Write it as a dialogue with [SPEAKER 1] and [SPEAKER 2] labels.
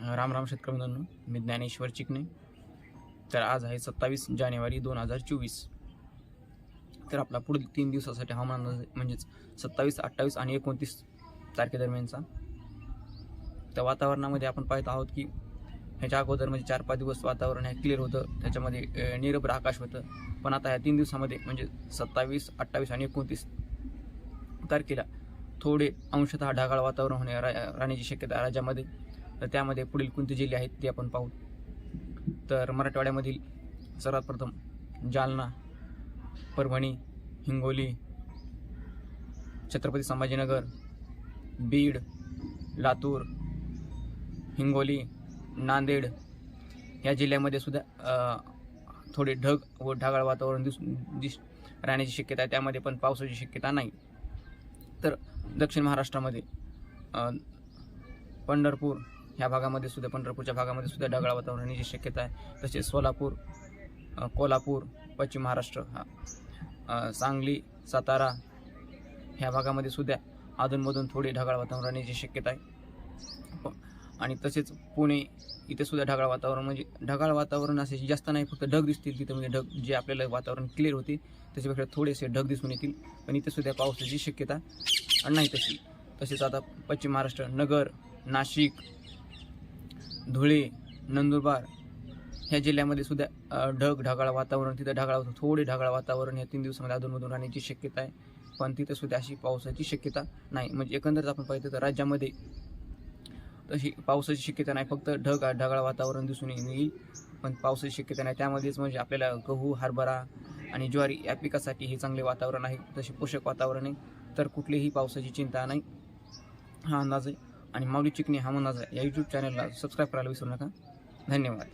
[SPEAKER 1] राम राम शेतकऱ्यांनो मी ज्ञानेश्वर चिकणे तर आज आहे सत्तावीस जानेवारी दोन हजार चोवीस. तर आपला पुढील तीन दिवसासाठी हवामान अंदाज म्हणजेच सत्तावीस अठ्ठावीस आणि एकोणतीस तारखेदरम्यानचा त्या वातावरणामध्ये आपण पाहत आहोत की ह्याच्या अगोदर म्हणजे चार पाच दिवस वातावरण हे क्लिअर होतं त्याच्यामध्ये निरभ्र आकाश होतं. पण आता ह्या तीन दिवसामध्ये म्हणजे सत्तावीस अठ्ठावीस आणि एकोणतीस तारखेला थोडे अंशतः ढगाळ वातावरण होणे रा राहण्याची शक्यता राज्यामध्ये तर त्यामध्ये पुढील कोणते जिल्हे आहेत ते आपण पाहू. तर मराठवाड्यामधील सर्वात प्रथम जालना परभणी हिंगोली छत्रपती संभाजीनगर बीड लातूर हिंगोली नांदेड या जिल्ह्यामध्ये सुद्धा थोडे ढग व ढगाळ वातावरण दिस दिस राहण्याची शक्यता आहे. त्यामध्ये पण पावसाची शक्यता नाही. तर दक्षिण महाराष्ट्रामध्ये पंढरपूर ह्या भागामध्ये सुद्धा पंढरपूरच्या भागामध्ये सुद्धा ढगाळ वातावरण राहण्याची शक्यता आहे. तसेच सोलापूर कोल्हापूर पश्चिम महाराष्ट्र हा सांगली सातारा ह्या भागामध्ये सुद्धा अधूनमधून थोडे ढगाळ वातावरण राहण्याची शक्यता आहे. प- आणि तसेच पुणे इथे सुद्धा ढगाळ वातावरण म्हणजे ढगाळ वातावरण असे जास्त नाही फक्त ढग दिसतील तिथे म्हणजे ढग जे आपल्याला वातावरण क्लिअर होते त्याच्यापेक्षा थोडेसे ढग दिसून येतील. पण इथे सुद्धा पावसाची शक्यता नाही तशी. तसेच आता पश्चिम महाराष्ट्र नगर नाशिक धुळे नंदुरबार ह्या जिल्ह्यामध्ये सुद्धा ढग ढगाळ वातावरण तिथं ढगाळ थोडे ढगाळ वातावरण या तीन दिवसामध्ये अधूनमधून राहण्याची शक्यता आहे. पण तिथं सुद्धा अशी पावसाची शक्यता नाही. म्हणजे एकंदरच आपण पाहिजे तर राज्यामध्ये तशी पावसाची शक्यता नाही. फक्त ढग ढगाळ वातावरण दिसून येईल. पण पावसाची शक्यता नाही. त्यामध्येच म्हणजे आपल्याला गहू हरभरा आणि ज्वारी या पिकासाठी हे चांगले वातावरण आहे. तसे पोषक वातावरण आहे. तर कुठलीही पावसाची चिंता नाही. हा अंदाज आहे. आणि माऊली चिकणी हा अंदाज या यूट्यूब चॅनलला सबस्क्राईब करायला विसरू नका. धन्यवाद.